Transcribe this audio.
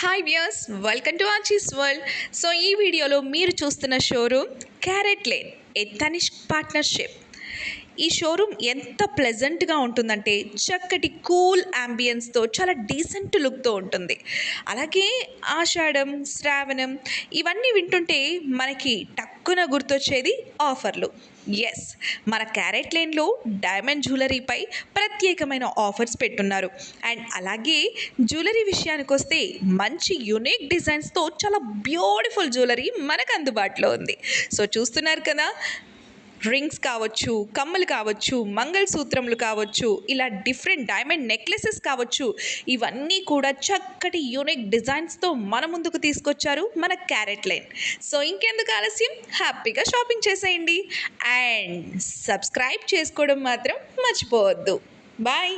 Hi viewers welcome to ఆచీస్ world so ఈ వీడియోలో మీరు చూస్తున్న showroom carat lane a partnership ఈ షోరూమ్ ఎంత ప్లెజెంట్గా ఉంటుందంటే చక్కటి కూల్ అంబియన్స్తో చాలా డీసెంట్ లుక్తో ఉంటుంది. అలాగే ఆషాఢం శ్రావణం ఇవన్నీ వింటుంటే మనకి టక్కున గుర్తొచ్చేది ఆఫర్లు. ఎస్ మన క్యారెట్ లేన్లో డైమండ్ జ్యువెలరీపై ప్రత్యేకమైన ఆఫర్స్ పెట్టున్నారు. అండ్ అలాగే జ్యువెలరీ విషయానికి వస్తే మంచి యునిక్ డిజైన్స్తో చాలా బ్యూటిఫుల్ జ్యువెలరీ మనకు అందుబాటులో ఉంది. సో చూస్తున్నారు కదా రింగ్స్ కావచ్చు కమ్మలు కావచ్చు మంగళసూత్రములు కావచ్చు ఇలా డిఫరెంట్ డైమండ్ నెక్లెసెస్ కావచ్చు ఇవన్నీ కూడా చక్కటి యూనిక్ డిజైన్స్తో మన ముందుకు తీసుకొచ్చారు మన క్యారెట్ లైన్. సో ఇంకెందుకు ఆలస్యం? హ్యాపీగా షాపింగ్ చేసేయండి. అండ్ సబ్స్క్రైబ్ చేసుకోవడం మాత్రం మర్చిపోవద్దు. బాయ్!